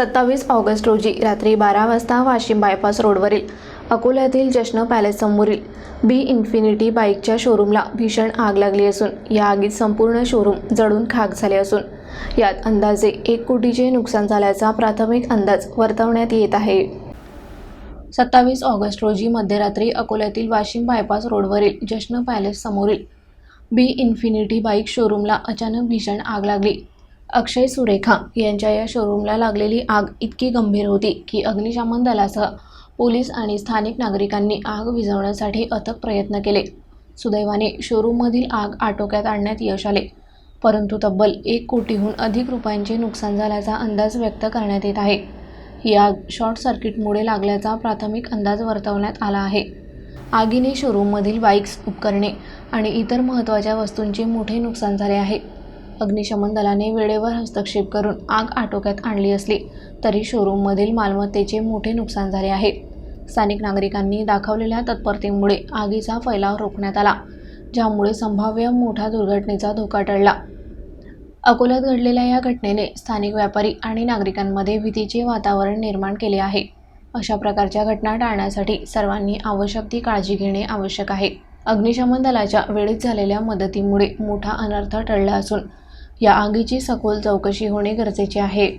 सत्तावीस ऑगस्ट रोजी रात्री बारा वाजता वाशिम बायपास रोडवरील अकोल्यातील जश्न पॅलेस समोरील बी इन्फिनिटी बाईकच्या शोरूमला भीषण आग लागली असून या आगीत संपूर्ण शोरूम जळून खाक झाले असून यात अंदाजे एक कोटीचे नुकसान झाल्याचा प्राथमिक अंदाज वर्तवण्यात येत आहे. सत्तावीस ऑगस्ट रोजी मध्यरात्री अकोल्यातील वाशिम बायपास रोडवरील जश्न पॅलेस समोरील बी इन्फिनिटी बाईक शोरूमला अचानक भीषण आग लागली. अक्षय सुरेखा यांच्या या शोरूमला लागलेली आग इतकी गंभीर होती की अग्निशमन दलासह पोलीस आणि स्थानिक नागरिकांनी आग विझवण्यासाठी अथक प्रयत्न केले. सुदैवाने शोरूममधील आग आटोक्यात आणण्यात यश आले. परंतु तब्बल एक कोटीहून अधिक रुपयांचे नुकसान झाल्याचा अंदाज व्यक्त करण्यात येत आहे. ही आग शॉर्ट सर्किटमुळे लागल्याचा प्राथमिक अंदाज वर्तवण्यात आला आहे. आगीने शोरूममधील बाईक्स उपकरणे आणि इतर महत्त्वाच्या वस्तूंचे मोठे नुकसान झाले आहे. अग्निशमन दलाने वेळेवर हस्तक्षेप करून आग आटोक्यात आणली असली तरी शोरूममधील मालमत्तेचे मोठे नुकसान झाले आहे. स्थानिक नागरिकांनी दाखवलेल्या तत्परतेमुळे आगीचा फैलाव रोखण्यात आला ज्यामुळे संभाव्य मोठा दुर्घटनेचा धोका टळला. अकोल्यात घडलेल्या या घटनेने स्थानिक व्यापारी आणि नागरिकांमध्ये भीतीचे वातावरण निर्माण केले आहे. अशा प्रकारच्या घटना टाळण्यासाठी सर्वांनी आवश्यक ती काळजी घेणे आवश्यक आहे. अग्निशमन दलाच्या वेळेत झालेल्या मदतीमुळे मोठा अनर्थ टळला असून या आगीची सखोल चौकशी होणे गरजेचे आहे.